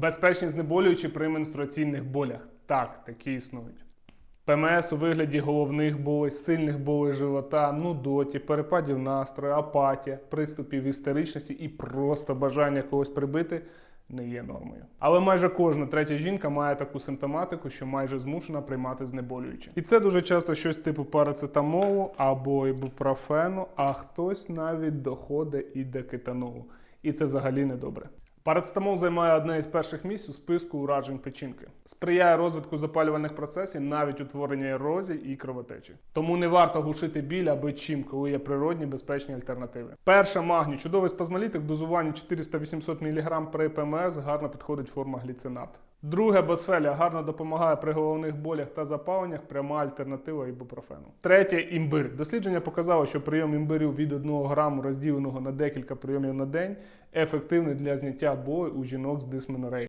Безпечні знеболюючі при менструаційних болях. Так, такі існують. ПМС у вигляді головних болей, сильних болей живота, нудоті, перепадів настрою, апатія, приступів істеричності і просто бажання когось прибити не є нормою. Але майже кожна третя жінка має таку симптоматику, що майже змушена приймати знеболюючі. І це дуже часто щось типу парацетамолу або ібупрофену, а хтось навіть доходить і до кетанолу. І це взагалі не добре. Парацетамол займає одне із перших місць у списку уражень печінки. Сприяє розвитку запалювальних процесів, навіть утворення ерозії і кровотечі. Тому не варто глушити біль аби чим, коли є природні безпечні альтернативи. Перша магній, чудовий спазмолітик дозуванні 400-800 мг при ПМС гарно підходить форма гліцинат. Друге босфелія гарно допомагає при головних болях та запаленнях, пряма альтернатива ібупрофену. Третє імбир. Дослідження показало, що прийом імбирів від 1 граму розділеного на декілька прийомів на день ефективний для зняття болю у жінок з дисменореєю.